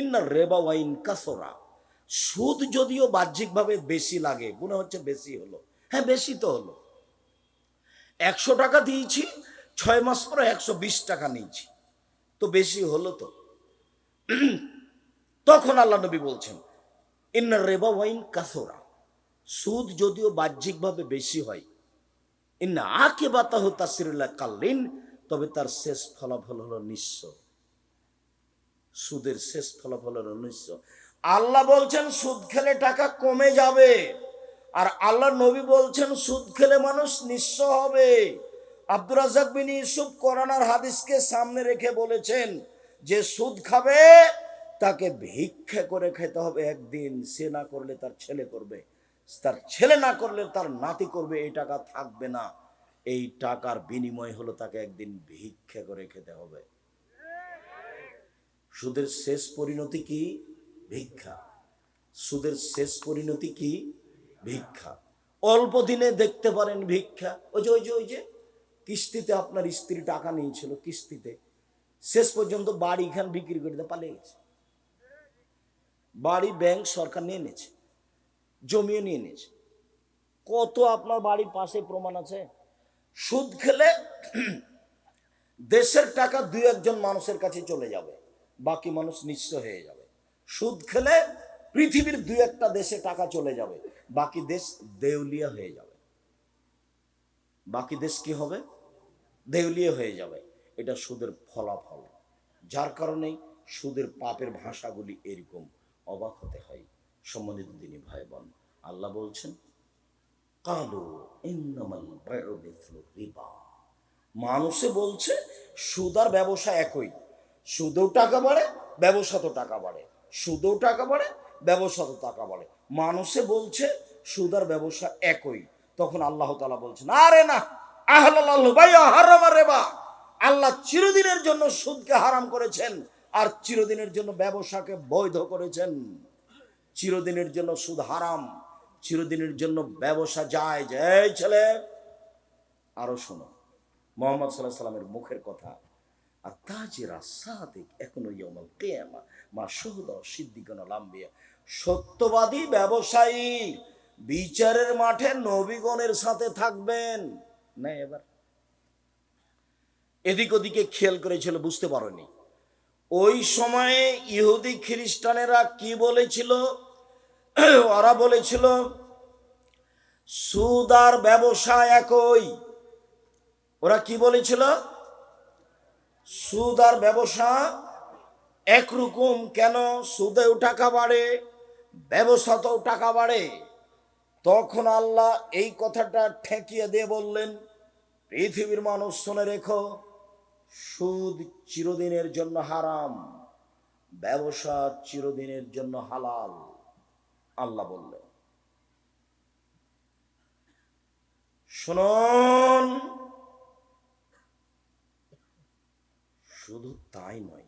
ইন্না রেবা ওয়াইন কাসরা। সুদ যদিও বাহ্যিকভাবে বেশি লাগে মনে হচ্ছে বেশি হলো। হ্যাঁ বেশি তো হলো। একশো টাকা দিয়েছি, ছয় মাস পরে একশো বিশ টাকা নিয়েছি। তো বেশি হলো তো। তখন আল্লাহ নবী বলছেন, ইন্না রেবা ওয়াইন কাসরা। সুদ যদিও বাহ্যিকভাবে বেশি হয়, ইন্না আকে বাতা হতাসিরুল্লাহ কাল্লিন তবে তার শেষ ফলাফল হলো নিঃস্ব। সুদের শেষ ফলাফল হলো নিঃস্ব আল্লাহ বলছেন, সুদ খেলে টাকা কমে যাবে। আর আল্লাহ নবী বলছেন, সুদ খেলে মানুষ নিঃস্ব হবে। আব্দুর রাজাক বিন ইউসুফ কোরআনার হাদিসকে সামনে রেখে বলেছেন যে, সুদ খাবে, তাকে ভিক্ষা করে খেতে হবে একদিন। সে না করলে তার ছেলে করবে। তার ছেলে না করলে তার নাতি করবে, এই টাকা থাকবে না। এই টাকার বিনিময় হলো তাকে একদিন ভিক্ষা করে খেতে হবে। সুদের শেষ পরিণতি কি? ভিক্ষা। সুদের শেষ পরিণতি কি? ভিক্ষা। অল্প দিনে দেখতে পারেন ভিক্ষা। ওই যে ওই যে ওই যে, কিস্তিতে আপনার স্ত্রী টাকা নিয়েছিল, কিস্তিতে। শেষ পর্যন্ত বাড়ি খান বিক্রি করে পালিয়ে গেছে। বাড়ি ব্যাংক সরকার নিয়ে নিয়েছে, জমিও নিয়ে নিয়েছে। কত আপনার বাড়ির পাশে প্রমাণ আছে? সুদ খেলে দেশের টাকা দুই একজন মানুষের কাছে চলে যাবে। বাকি মানুষ নিঃস্ব হয়ে যাবে। সুদ খেলে পৃথিবীর দুই একটা দেশে টাকা চলে যাবে, বাকি দেশ দেউলিয়া হয়ে যাবে। বাকি দেশ কি হবে? দেউলিয়া হয়ে যাবে। এটা সুদের ফলাফল। যার কারণে সুদের পাপের ভাষাগুলি এরকম অবাক হতে হয়। সম্মানিত দিনী ভাই বোন আল্লাহ বলছেন, কালু মানুষে বলছে সুদার ব্যবসা একই। সুদেও টাকা বাড়ে, ব্যবসাতেও টাকা বাড়ে। সুদেও টাকা বাড়ে, ব্যবসাতেও টাকা বাড়ে। মানুষে বলছে, সুদ আর ব্যবসা একই। তখন আল্লাহ তালা বলছেন, আরে না আল্লাহ চিরদিনের জন্য সুদকে হারাম করেছেন আর চিরদিনের জন্য ব্যবসাকে বৈধ করেছেন। চিরদিনের জন্য সুদ হারাম, চিরদিনের জন্য ব্যবসা যায়। যে ছেলে, আরও শোনো। মোহাম্মদ সাল্লাহ সাল্লামের মুখের কথা। আর তাজিরা সাদিক এখনও ইয়মাল কেয়ামা। মা শহুদ সিদ্দিকন লাম্বিয়া সত্যবাদী ব্যবসায়ী বিচারের মাঠে নবীগণের সাথে থাকবেন। না, এবার। এদিক ওদিকে খেয়াল করেছিল, বুঝতে পারোনি। ওই সময়ে ইহুদি খ্রিস্টানেরা কি বলেছিল? ওরা বলেছিল, সুদ আর ব্যবসা একই। ওরা কি বলেছিল? সুদ আর ব্যবসা একরকম কেন? সুদেও টাকা বাড়ে, ব্যবসাতেও টাকা বাড়ে। তখন আল্লাহ এই কথাটা ঠেকিয়ে দিয়ে বললেন, পৃথিবীর মানুষ শুনে রেখো, সুদ চিরদিনের জন্য হারাম, ব্যবসা চিরদিনের জন্য হালাল, আল্লাহ বললেন। শুনুন শুধু তাই নয়,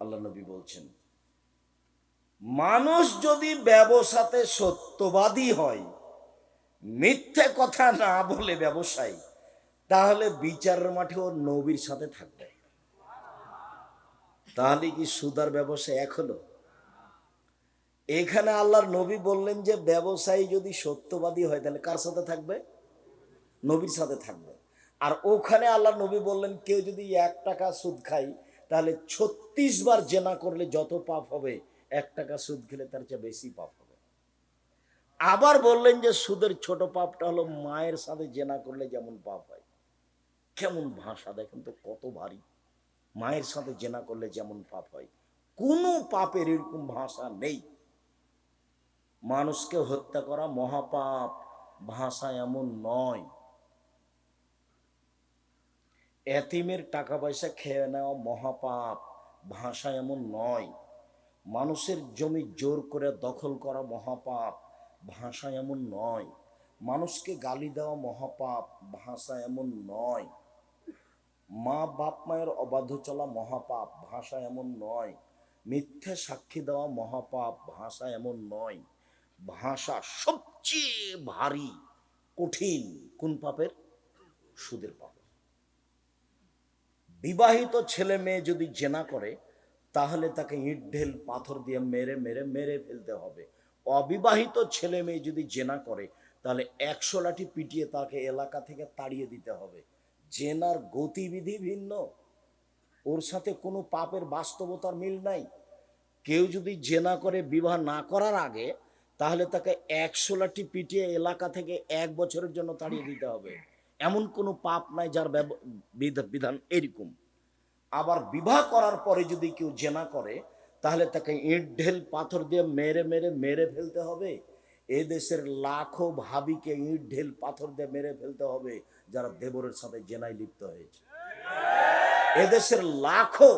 আল্লাহ নবী বলছেন, মানুষ যদি ব্যবসাতে সত্যবাদী হয়, মিথ্যে কথা না বলে ব্যবসায়ী, তাহলে বিচারের মাঠে ওর নবীর সাথে থাকবে। তাহলে কি সুদার ব্যবসা এক হলো? এখানে আল্লাহর নবী বললেন যে, ব্যবসায়ী যদি সত্যবাদী হয়, তাহলে কার সাথে থাকবে? নবীর সাথে থাকবে। আর ওখানে আল্লাহ নবী বললেন, কেউ যদি এক টাকা সুদ খায়, তাহলে ছত্রিশ বার জেনা করলে যত পাপ হবে, এক টাকা সুদ খেলে তার চেয়ে বেশি পাপ হবে। আবার বললেন যে, সুদের ছোট পাপটা হলো মায়ের সাথে জেনা করলে যেমন পাপ হয়। কেমন ভাষা দেখেন তো, কত ভারী। মায়ের সাথে জেনা করলে যেমন পাপ হয়। কোনো পাপের এরকম ভাষা নেই। মানুষকে হত্যা করা মহাপাপ ভাষা এমন নয়। এতিমের টাকা পয়সা খেয়ে নেওয়া মহাপাপ ভাষা এমন নয়। মানুষের জমি জোর করে দখল করা মহাপাপ ভাষা এমন নয়। মানুষকে গালি দেওয়া মহাপাপ ভাষা এমন নয়। মা বাপ মায়ের অবাধ্য চলা মহাপাপ ভাষা এমন নয়। মিথ্যে সাক্ষী দেওয়া মহাপাপ ভাষা এমন নয়। ভাষা সবচেয়ে ভারী, কঠিন কোন পাপের? সুদের পাপ। বিবাহিত ছেলে মেয়ে যদি জেনা করে, তাহলে তাকে ইট ঢেল পাথর দিয়ে মেরে মেরে মেরে ফেলতে হবে। অবিবাহিত ছেলে মেয়ে যদি জেনা করে, তাহলে একশো লাঠি পিটিয়ে তাকে এলাকা থেকে তাড়িয়ে দিতে হবে। জেনার গতিবিধি ভিন্ন। ওর সাথে কোনো পাপের বাস্তবতার মিল নাই। কেউ যদি জেনা করে বিবাহ না করার আগে, তাহলে তাকে একশো লাঠি পিটিয়ে এলাকা থেকে এক বছরের জন্য তাড়িয়ে দিতে হবে। এমন কোনো পাপ নাই যার বিধান এরকম। আবার বিবাহ করার পরে যদি কেউ জেনা করে, তাহলে তাকে ইট, ঢেল, পাথর দিয়ে মেরে মেরে মেরে ফেলতে হবে। এ দেশের লাখো ভাবিকে ইট, ঢেল, পাথর দিয়ে মেরে ফেলতে হবে, যারা দেবরের সাথে জেনায় লিপ্ত হয়েছে। এদেশের লাখো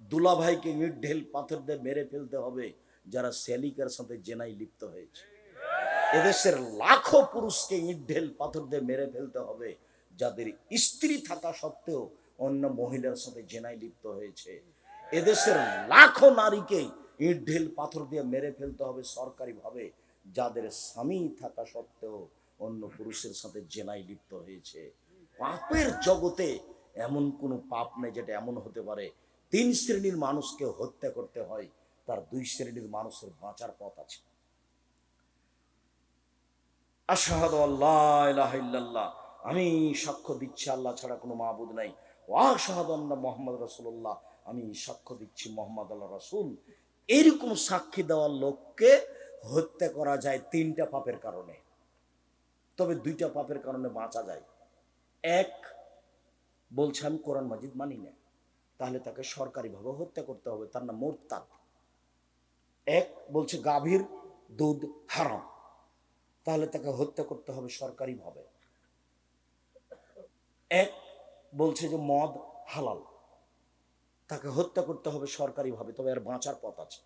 দুলাভাইকে ইট, ঢেল, পাথর দিয়ে মেরে ফেলতে হবে, যারা সেলিকার সাথে জেনায় লিপ্ত হয়েছে। এদেশের লাখো পুরুষকে ইট ঢেল পাথর দিয়ে মেরে ফেলতে হবে, যাদের স্ত্রী থাকা সত্ত্বেও অন্য মহিলার সাথে জেনায় লিপ্ত হয়েছে। এদেশের লাখো নারীকে ইট ঢেল পাথর দিয়ে মেরে ফেলতে হবে সরকারিভাবে, যাদের স্বামী থাকা সত্ত্বেও অন্য পুরুষের সাথে জেনায় লিপ্ত হয়েছে। পাপের জগতে এমন কোনো পাপ নেই যেটা এমন হতে পারে, তিন শ্রেণির মানুষকে হত্যা করতে হয়, তার দুই শ্রেণির মানুষের বাঁচার পথ আছে। আশাহাদু আল্লাহ আমি সাক্ষ্য দিচ্ছি, আল্লাহ ছাড়া কোনো মাহবুদ নাই। ওয়াশাহাদু আন্না মোহাম্মদ রাসূলুল্লাহ। আমি সাক্ষ্য দিচ্ছি মোহাম্মদ আল্লাহ রসুল। এরকম সাক্ষী দেওয়ার লোককে হত্যা করা যায় তিনটা পাপের কারণে। তবে দুইটা পাপের কারণে বাঁচা যায়। এক, বলছে, আমি কোরআন মাজিদ মানি না। তাহলে তাকে সরকারিভাবে হত্যা করতে হবে। তার নাম মোরতাদ। এক, বলছে, গাভীর দুধ হারাম। তাহলে তাকে হত্যা করতে হবে সরকারিভাবে। এক, বলছে যে মদ হালাল। তাকে হত্যা করতে হবে সরকারিভাবে, তবে আর বাঁচার পথ আছে।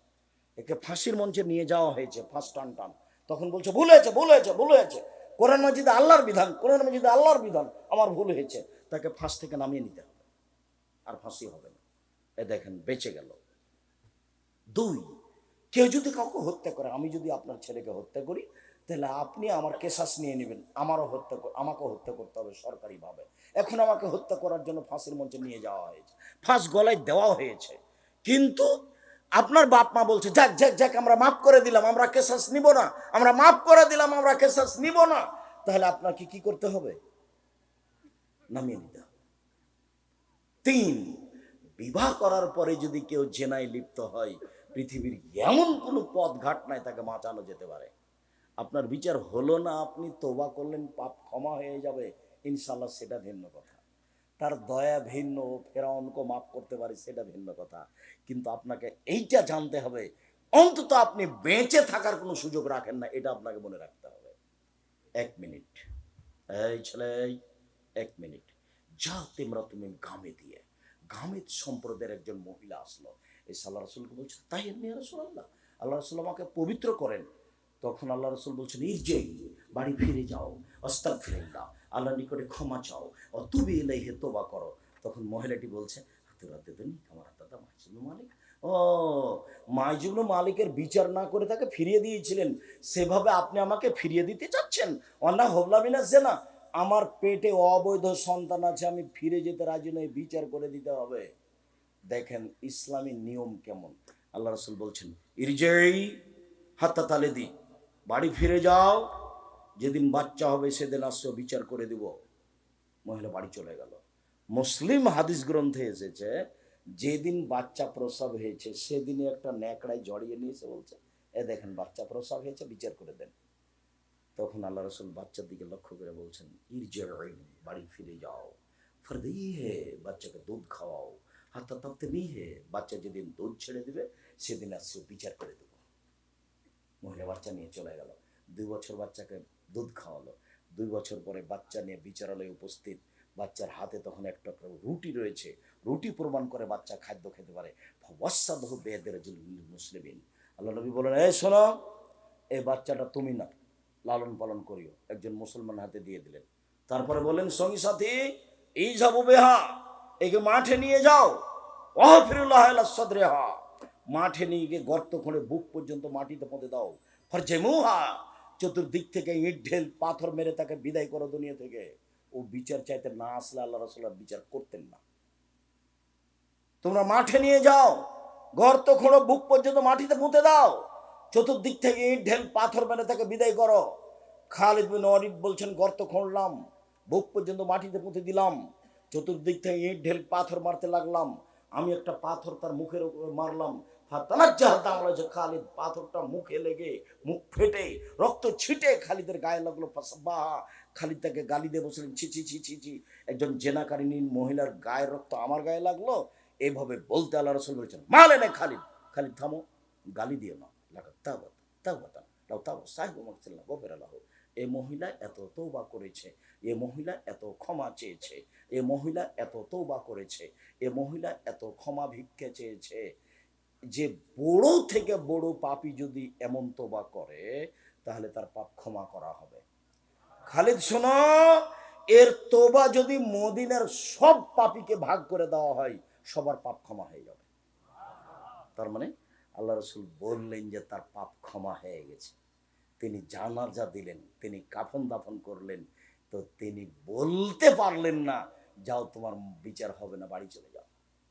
একে ফাঁসির মঞ্চে নিয়ে যাওয়া হয়েছে, ফাঁস টান টান। তখন বলছে, ভুল হয়েছে ভুল হয়েছে ভুল হয়েছে। কোরআন মজিদে আল্লাহর বিধান, কোরআন মজিদে আল্লাহর বিধান। আমার ভুল হয়েছে। তাকে ফাঁস থেকে নামিয়ে নিতে হবে। আর ফাঁসি হবে না। এ দেখেন, বেঁচে গেল। দুই, কেউ যদি কাউকে হত্যা করে, আমি যদি আপনার ছেলেকে হত্যা করি তাহলে আপনি আমার কেশাস নিয়ে নেবেন, আমারও হত্যা আমাকেও হত্যা করতে হবে সরকারিভাবে। এখন আমাকে হত্যা করার জন্য ফাঁসির মঞ্চে নিয়ে যাওয়া হয়েছে। ফাঁস গলায় দেওয়া হয়েছে। কিন্তু আপনার বাপ মা বলছে, যাক যাক যাক, আমরা মাফ করে দিলাম, আমরা কেসাস নিব না, আমরা মাফ করে দিলাম, আমরা কেশাস নিব না। তাহলে আপনাকে কি করতে হবে? নামিয়ে নিতে হবে। তিন, বিবাহ করার পরে যদি কেউ জেনায় লিপ্ত হয়, পৃথিবীর এমন কোনো পথ ঘাট নাই তাকে বাঁচানো যেতে পারে। আপনার বিচার হলো না, আপনি তোবা করলেন, পাপ ক্ষমা হয়ে যাবে। ইনশাল্লাহ সেটা ভিন্ন কথা। তার দয়া ভিন্ন ফেরাউনকে মাফ করতে পারে, সেটা ভিন্ন কথা। কিন্তু আপনাকে এইটা জানতে হবে, অন্তত আপনি বেঁচে থাকার কোনো সুযোগ রাখেন না, এটা আপনাকে মনে রাখতে হবে। এক মিনিট। এই ছেলে, এক মিনিট। যা তোমরা তুমি গামে দিয়ে। গামেদ সম্প্রদায়ের একজন মহিলা আসলো। এই সাল্লাহ রসুলকে বলছে, তাই এমনি আল্লাহ আল্লাহ রসুল আমাকে পবিত্র করেন। তখন আল্লাহ রসুল বলছেন ইরজেই বাড়ি ফিরে যাও অস্তাক দাও আল্লাহ নিকটে ক্ষমা চাও ও তুমি এলাই হে তোবা করো। তখন মহিলাটি বলছে হাতুর হাতে তো আমার দাদা মাইজুবনু মালিক। ও মাইজুবনু মালিকের বিচার না করে তাকে ফিরিয়ে দিয়েছিলেন। সেভাবে আপনি আমাকে ফিরিয়ে দিতে চাচ্ছেন? অন্না হবলামিনা না আমার পেটে অবৈধ সন্তান আছে, আমি ফিরে যেতে রাজি নই, বিচার করে দিতে হবে। দেখেন ইসলামী নিয়ম কেমন? আল্লাহ রসুল বলছেন ইরজেই হাত্তা তালে দি বাড়ি ফিরে যাও, যেদিন বাচ্চা হবে সেদিন আসছো বিচার করে দিব। মহিলা বাড়ি চলে গেল। মুসলিম হাদিস গ্রন্থে এসেছে, যেদিন বাচ্চা প্রসব হয়েছে সেদিনে একটা ন্যাকড়ায় জড়িয়ে নিয়ে এসে বলছে, এ দেখেন, বাচ্চা প্রসব হয়েছে, বিচার করে দেন। তখন আল্লাহ রসুল বাচ্চার দিকে লক্ষ্য করে বলছেন ইরজেই বাড়ি ফিরে যাও। ফরদি হে বাচ্চাকে দুধ খাওয়াও। হাতা তাপতে হে বাচ্চা যেদিন দুধ ছেড়ে দিবে সেদিন আসছে বিচার করে দেবো মহিলা বাচ্চা নিয়ে চলে গেল। দুই বছর বাচ্চাকে দুধ খাওয়ালো। দুই বছর পরে বাচ্চা নিয়ে বিচারালয়ে উপস্থিত। বাচ্চার হাতে তখন একটা রুটি রয়েছে। রুটি প্রমাণ করে বাচ্চা খাদ্য খেতে পারে। মুসলিমিন। আল্লাহ নবী বলেন এ শোনো, এই বাচ্চাটা তুমি না লালন পালন করিও। একজন মুসলমান হাতে দিয়ে দিলেন। তারপরে বলেন সঙ্গী সাথী, এই যাব বেহা। একে মাঠে নিয়ে যাও। ওহ ফিরুল্লাহ সদরেহা। মাঠে নিয়ে গিয়ে গর্ত খুঁড়ে বুক পর্যন্ত মাটিতে পৌঁছে দাও। ফরজেমুহা চতুর্দিক থেকে ইট, ঢেল, পাথর মেরে তাকে বিদায় করো দুনিয়া থেকে। ও বিচার চাইতে না আসলে আল্লাহ রসুল্লাহ বিচার করতেন না। তোমরা মাঠে নিয়ে যাও, গর্ত খোঁড়ো, বুক পর্যন্ত মাটিতে পুঁতে দাও। চতুর্দিক থেকে ইট, ঢেল, পাথর মেরে তাকে বিদায় করো। খালিদ বিন ওয়ালিদ বলছেন, গর্ত খুঁড়লাম, বুক পর্যন্ত মাটিতে পুঁতে দিলাম। চতুর্দিক থেকে ইট, ঢেল, পাথর মারতে লাগলাম। আমি একটা পাথর তার মুখের মারলাম। খালিদ পাথরটা মুখে লেগে মুখ ফেটে, রক্ত ছিটে খালিদের গায়ে লাগল বা খালিদ তাকে গালি দিয়ে বসলেন, ছি ছি ছি ছি ছি। একজন জেনাকারিনী মহিলার গায়ের রক্ত আমার গায়ে লাগল? এইভাবে বলতে আল্লাহ রসুল বলেছেন মালে নে খালিদ। খালিদ, থামো, গালি দিও না। লাগা তাও তাও লাও তাও সাহেব মাকসিল্লাহ গফের আল্লাহ এ মহিলা এত তৌবা করেছে, এ মহিলা এত ক্ষমা চেয়েছে, এ মহিলা এত তৌবা করেছে, এ মহিলা এত ক্ষমা ভিক্ষে চেয়েছে। যে বড় থেকে বড় পাপী যদি এমন তোবা করে, তাহলে তার পাপ ক্ষমা করা হবে। খালিদ, শোনো, এর তোবা যদি মদিনার সব পাপীকে ভাগ করে দেওয়া হয়, সবার পাপ ক্ষমা হয়ে যাবে। তার মানে আল্লাহ রসুল বললেন যে তার পাপ ক্ষমা হয়ে গেছে। তিনি জানাজা দিলেন, তিনি কাফন দাফন করলেন, তো তিনি বলতে পারলেন না, যাও তোমার বিচার হবে না, বাড়ি চলে যাও।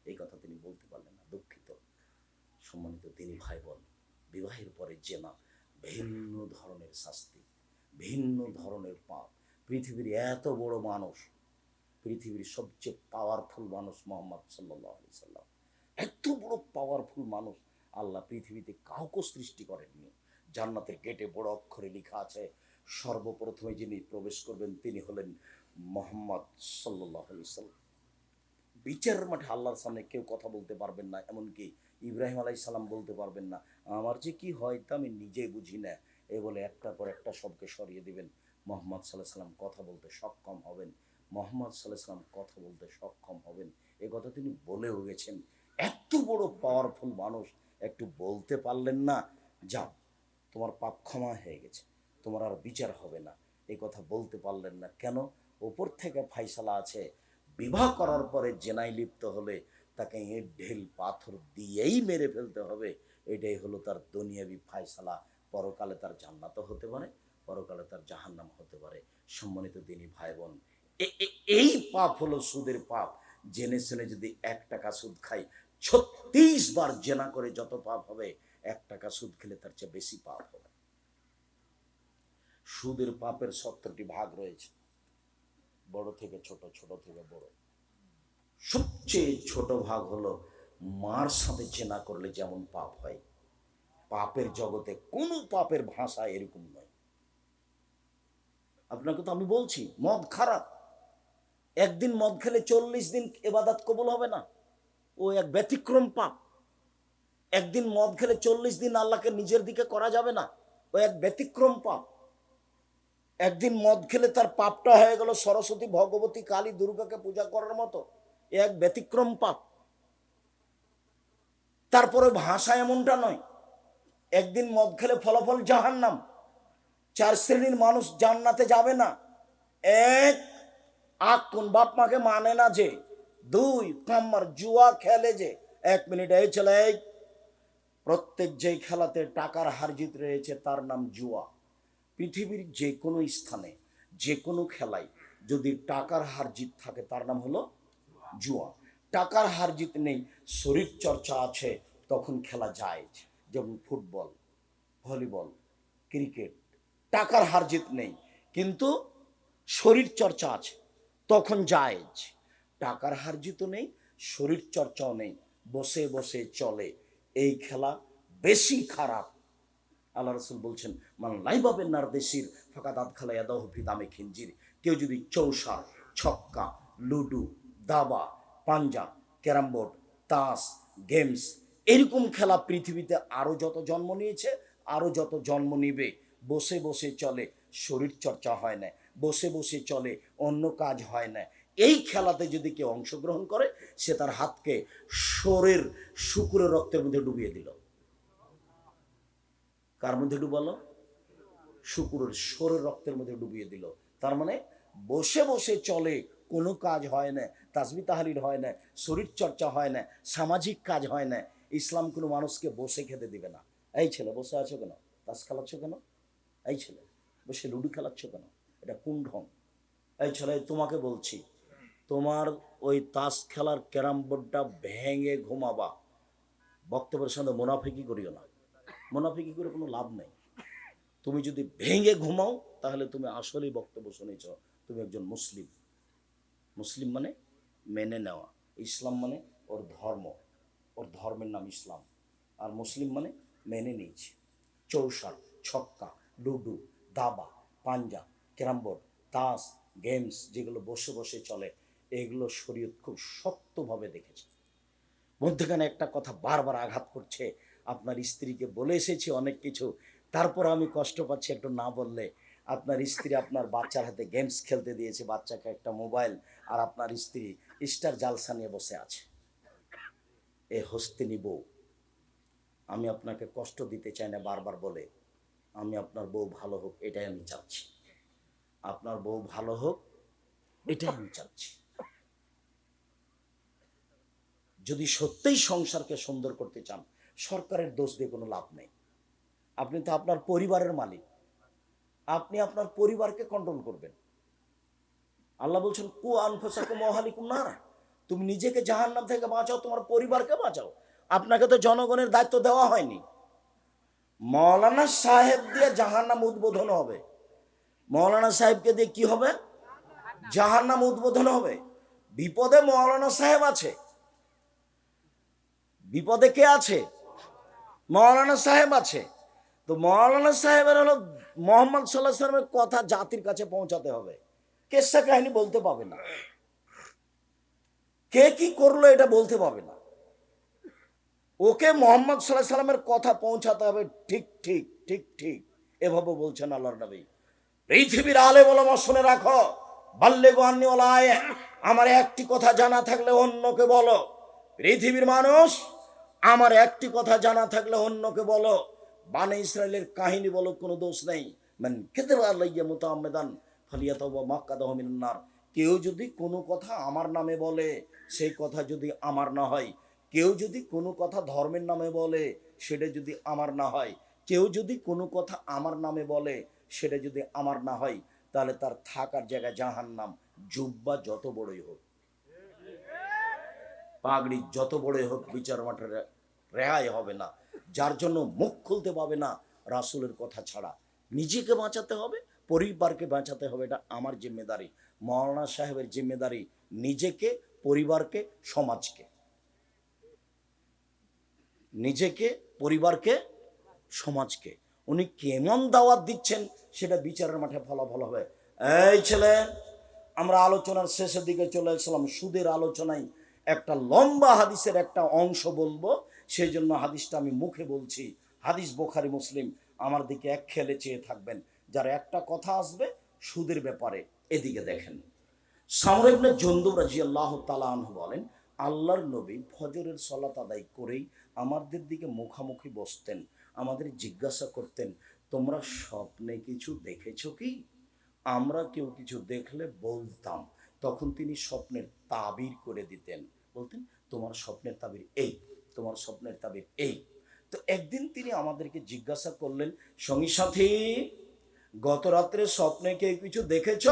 এই কথা তিনি বলতে পারলেন না, দুঃখিত। সম্মানিত তিনি ভাই বোন বিবাহের পরে জেনা, ভিন্ন ধরনের শাস্তি, ভিন্ন ধরনের পাপ। পৃথিবীর এত বড় মানুষ, পৃথিবীর সবচেয়ে পাওয়ারফুল মানুষ মোহাম্মদ সাল্লাহ আলি সাল্লাম। এত বড় পাওয়ারফুল মানুষ আল্লাহ পৃথিবীতে কাউকে সৃষ্টি করেননি। জান্নাতের গেটে বড় অক্ষরে লেখা আছে, সর্বপ্রথমে যিনি প্রবেশ করবেন তিনি হলেন মোহাম্মদ সাল্লাহ সাল্লাম। বিচারের মাঠে আল্লাহর সামনে কেউ কথা বলতে পারবেন না, এমনকি ইব্রাহিম আলাই সালাম বলতে পারবেন না, আমার যে কি হয় তা আমি নিজেই বুঝি না। এ বলে একটার পর একটা সবকে সরিয়ে দিবেন। মোহাম্মদ সাল্লাহ সাল্লাম কথা বলতে সক্ষম হবেন। মোহাম্মদ সাল্লাহ সাল্লাম কথা বলতে সক্ষম হবেন। এ কথা তিনি বলেও গেছেন। এত বড় পাওয়ারফুল মানুষ, একটু বলতে পারলেন না, যাও, তোমার পাপ ক্ষমা হয়ে গেছে, তোমার আর বিচার হবে না। এই কথা বলতে পারলেন না। কেন? ওপর থেকে ফাইসালা আছে। বিবাহ করার পরে জেনাই লিপ্ত হলে তাকে ঢেল পাথর দিয়েই মেরে ফেলতে হবে। এটাই হলো তার দুনিয়াবি ফায়সালা। পরকালে তার জান্নাতও হতে পারে, পরকালে তার জাহান্নাম হতে পারে। সম্মানিত দিনী ভাই বোন এই পাপ হলো সুদের পাপ। জেনে শুনে যদি এক টাকা সুদ খাই, ছত্রিশ বার জেনা করে যত পাপ হবে, এক টাকা সুদ খেলে তার চেয়ে বেশি পাপ হবে। সুদের পাপের সত্তরটি ভাগ রয়েছে, বড় থেকে ছোট ছোট থেকে বড়। সবচেয়ে ছোট ভাগ হলো মার সাথে চেনা করলে যেমন পাপ হয়, পাপের জগতে কোনো পাপের ভাষা এরকম নয়। আপনাকে তো আমি বলছি, মদ খারাপ। একদিন মদ খেলে চল্লিশ দিন এবাদাত কবল হবে না। ও এক ব্যতিক্রম পাপ। একদিন মদ খেলে চল্লিশ দিন আল্লাহকে নিজের দিকে করা যাবে না। ও এক ব্যতিক্রম পাপ। একদিন মদ খেলে তার পাপটা হয়ে গেল সরস্বতী ভগবতী কালী দুর্গাকে পূজা করার মতো। এক ব্যতিক্রম পাপ। তারপরে ভাষা এমনটা নয়, একদিন মদ খেলে ফলাফল জাহান্নাম, চার শ্রেণির মানুষ জান্নাতে যাবে না। এক আক কোন বাপ মাকে মানে না যে। দুই কাম্মার জুয়া খেলে যে। এক মিনিট, এই চলে প্রত্যেক যেই খেলাতে টাকার হারজিত রয়েছে, তার নাম জুয়া। পৃথিবীর যে কোনো স্থানে, যে কোনো খেলায় যদি টাকার হার জিত থাকে, তার নাম হলো জুয়া। টাকার হার জিত নেই শরীর চর্চা আছে, তখন খেলা যায়। যেমন ফুটবল, ভলিবল, ক্রিকেট। টাকার হার জিত নেই কিন্তু শরীর চর্চা আছে, তখন জায়েজ টাকার হার জিতও নেই শরীর চর্চাও নেই, বসে বসে চলে। এই খেলা বেশি খারাপ। আল্লাহ রসুল বলছেন, মান লাইবাবে নারদেশির ফাঁকা দাঁত খালা ইয়াদাহ ফি দামে খিঞ্জির কেউ যদি চৌসার ছক্কা, লুডু দাবা পাঞ্জা ক্যারাম বোর্ড, তাস, গেমস, এরকম খেলা পৃথিবীতে আরও যত জন্ম নিয়েছে আরও যত জন্ম নিবে। বসে বসে চলে শরীর চর্চা হয় না, বসে বসে চলে অন্য কাজ হয় না। এই খেলাতে যদি কেউ অংশগ্রহণ করে, সে তার হাতকে শরীর শুকুরের রক্তের মধ্যে ডুবিয়ে দিল। কার মধ্যে ডুবালো? শুকুরের সরের রক্তের মধ্যে ডুবিয়ে দিল। তার মানে বসে বসে চলে কোনো কাজ হয় না তাসবি তাহালির হয় না, শরীর চর্চা হয় না, সামাজিক কাজ হয় না, ইসলাম কোনো মানুষকে বসে খেতে দিবে না। এই ছেলে বসে আছো কেন? তাস খেলাচ্ছ কেন? এই ছেলে বসে লুডু খেলাচ্ছ কেন? এটা কোন ঢং? এই ছেলে, তোমাকে বলছি, তোমার ওই তাস খেলার ক্যারাম বোর্ডটা ভেঙে ঘুমাবা। বক্তব্যের সঙ্গে মোনাফিকি করিও না। মোনাফিকি করে কোনো লাভ নেই। তুমি যদি ভেঙে ঘুমাও, তাহলে তুমি আসলেই বক্তব্য শুনেছ, তুমি একজন মুসলিম। মুসলিম মানে মেনে নেওয়া। ইসলাম মানে ওর ধর্ম। ওর ধর্মের নাম ইসলাম। আর মুসলিম মানে মেনে নিয়েছে। চৌসার ছক্কা, লুডু, দাবা, পাঞ্জা ক্যারাম বোর্ড তাস, গেমস যেগুলো বসে বসে চলে, এগুলো শরীয়ত খুব শক্তভাবে দেখেছে। মধ্যখানে একটা কথা বারবার আঘাত করছে। আপনার স্ত্রীকে বলে এসেছি অনেক কিছু। তারপর আমি কষ্ট পাচ্ছি একটু না বললে। আপনার স্ত্রী আপনার বাচ্চার হাতে গেমস খেলতে দিয়েছে, বাচ্চাকে একটা মোবাইল আর আপনার স্ত্রী স্টার জালসা নিয়ে বসে আছে। এ হস্তিনী বউ আমি আপনাকে কষ্ট দিতে চাই না, বারবার বলে। আমি আপনার বউ ভালো হোক, এটাই আমি চাচ্ছি। আপনার বউ ভালো হোক, এটাই আমি চাচ্ছি। যদি সত্যিই সংসারকে সুন্দর করতে চান, সরকারের দোষ দিয়ে কোনো লাভ নেই। আপনি তো আপনার পরিবারের মালিক। আপনি আপনার পরিবারকে কন্ট্রোল করবেন। আল্লাহ বলছেন, কু আনফসাকু মহালিকুম না তুমি নিজেকে জাহান্নাম থেকে বাঁচাও, তোমার পরিবারকে বাঁচাও। আপনাকে তো জনগণের দায়িত্ব দেওয়া হয়নি। মৌলানা সাহেব দিয়ে জাহান্নাম উদ্বোধন হবে। মৌলানা সাহেবকে দিয়ে কি হবে? জাহান্নাম উদ্বোধন হবে। বিপদে মৌলানা সাহেব আছে। বিপদে কে আছে? মৌলানা সাহেব আছে। তো মৌলানা সাহেবের হলো মোহাম্মদ সাল্লাহ সাল্লামের কথা জাতির কাছে পৌঁছাতে হবে। কেসা কাহিনী বলতে পাবে না। কে কি করল এটা বলতে পাবে না। ওকে মোহাম্মদ সাল্লাহ সাল্লামের কথা পৌঁছাতে হবে ঠিক ঠিক ঠিক ঠিক। এভাবে বলছেন আল্লাহর নবী। পৃথিবীর আলে বলো শুনে রাখো। বাল্যে গোয়ান্নিওয়ালায় আমার একটি কথা জানা থাকলে অন্যকে বলো। পৃথিবীর মানুষ, আমার একটি কথা জানা থাকলে অন্যকে বলো। বানে ইসরায়েলের কাহিনী বলো, কোনো দোষ নেই। মান খেতে আল্লাহ মোতামেদান ফালিয়াত মাক্কাদাহ মিনান্নার। কেউ যদি কোনো কথা আমার নামে বলে, সেই কথা যদি আমার না হয়। কেউ যদি কোনো কথা ধর্মের নামে বলে, সেটা যদি আমার না হয়। কেউ যদি কোনো কথা আমার নামে বলে, সেটা যদি আমার না হয়, তাহলে তার থাকার জায়গায় জাহান নাম জুব্বা যত বড়ই হোক, পাগড়ি যত বড়ই হোক, বিচার মাঠে রেহাই হবে না। যার জন্য মুখ খুলতে পাবে না রাসুলের কথা ছাড়া। নিজেকে বাঁচাতে হবে, পরিবারকে বাঁচাতে হবে, এটা আমার জিম্মেদারি। মৌলানা সাহেবের জিম্মেদারি নিজেকে, পরিবারকে, সমাজকে। নিজেকে, পরিবারকে, সমাজকে। উনি কেমন দাওয়াত দিচ্ছেন সেটা বিচারের মাঠে ফলাফল হবে। এই ছেলে, আমরা আলোচনার শেষের দিকে চলে এসেছিলাম সুদের আলোচনায় একটা লম্বা হাদিসের একটা অংশ বলব। সেই জন্য হাদিসটা আমি মুখে বলছি। হাদিস বোখারি, মুসলিম, আমার দিকে এক খেলে চেয়ে থাকবেন। যার একটা কথা আসবে, সুদের ব্যাপারে এদিকে দেখেন। সামরিবনে জন্দুব রাজি আল্লাহ তালাহ বলেন, আল্লাহর নবী ফজরের সলাত আদায় করেই আমাদের দিকে মুখামুখি বসতেন, আমাদের জিজ্ঞাসা করতেন, তোমরা স্বপ্নে কিছু দেখেছ কি? আমরা কেউ কিছু দেখলে বলতাম। তখন তিনি স্বপ্নের তাবির করে দিতেন। বলতেন, তোমার স্বপ্নের তাবির এই। তোমার স্বপ্নের তাবির এই। তো একদিন তিনি আমাদেরকে জিজ্ঞাসা করলেন, সঙ্গী সাথী গত রাত্রে স্বপ্নে কেউ কিছু দেখেছ?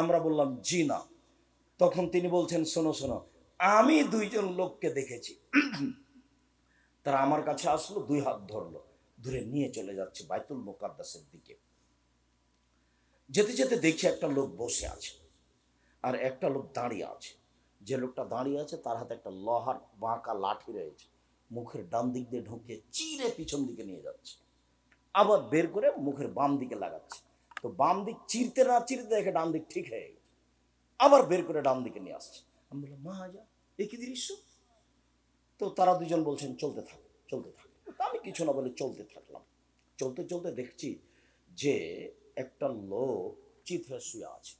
আমরা বললাম, জি না। তখন তিনি বলছেন, শোনো শোনো, আমি দুইজন লোককে দেখেছি। তারা আমার কাছে আসলো, দুই হাত ধরলো, ধরে নিয়ে চলে যাচ্ছে বাইতুল মোকাদ্দাসের দিকে। যেতে যেতে দেখছি একটা লোক বসে আছে, আর একটা লোক দাঁড়িয়ে আছে। যে লোকটা দাঁড়িয়ে আছে, তার হাতে একটা লোহার বাঁকা লাঠি রয়েছে। মুখের ডান দিক দিয়ে ঢুকিয়ে চিরে পিছন দিকে নিয়ে যাচ্ছে। আবার বের করে মুখের বাম দিকে লাগাচ্ছে। তো বাম দিক চিরতে না চিরতে দেখে ডান দিক ঠিক হয়ে গেছে। আবার বের করে ডান দিকে নিয়ে আসছে। আমি বললাম, মা, যা, এ কি দৃশ্য? তো তারা দুজন বলছেন, চলতে থাক চলতে থাক। আমি কিছু না বলে চলতে থাকলাম। চলতে চলতে দেখছি যে একটা লোক চিত হয়ে শুয়ে আছে।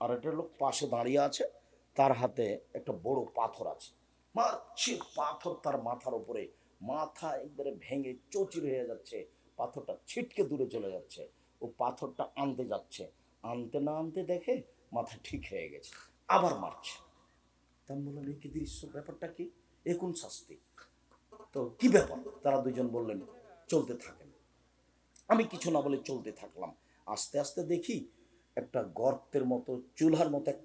আর একটা লোক পাশে দাঁড়িয়ে আছে। তার হাতে একটা বড় পাথর আছে। মারছে পাথর তার মাথার উপরে। মাথা একবারে ভেঙে চচির হয়ে যাচ্ছে। পাথরটা ছিটকে দূরে চলে যাচ্ছে। ও পাথরটা আনতে যাচ্ছে। আনতে না আনতে দেখে মাথা ঠিক হয়ে গেছে। আবার মারছে। তা আমি বললাম এই কি দৃশ্য ব্যাপারটা কি? এ কোন শাস্তি। তো কি ব্যাপার? তারা দুজন বললেন, চলতে থাকেন। আমি কিছু না বলে চলতে থাকলাম। আস্তে আস্তে দেখি একটা গর্তের মতো, চুলার মতো একটা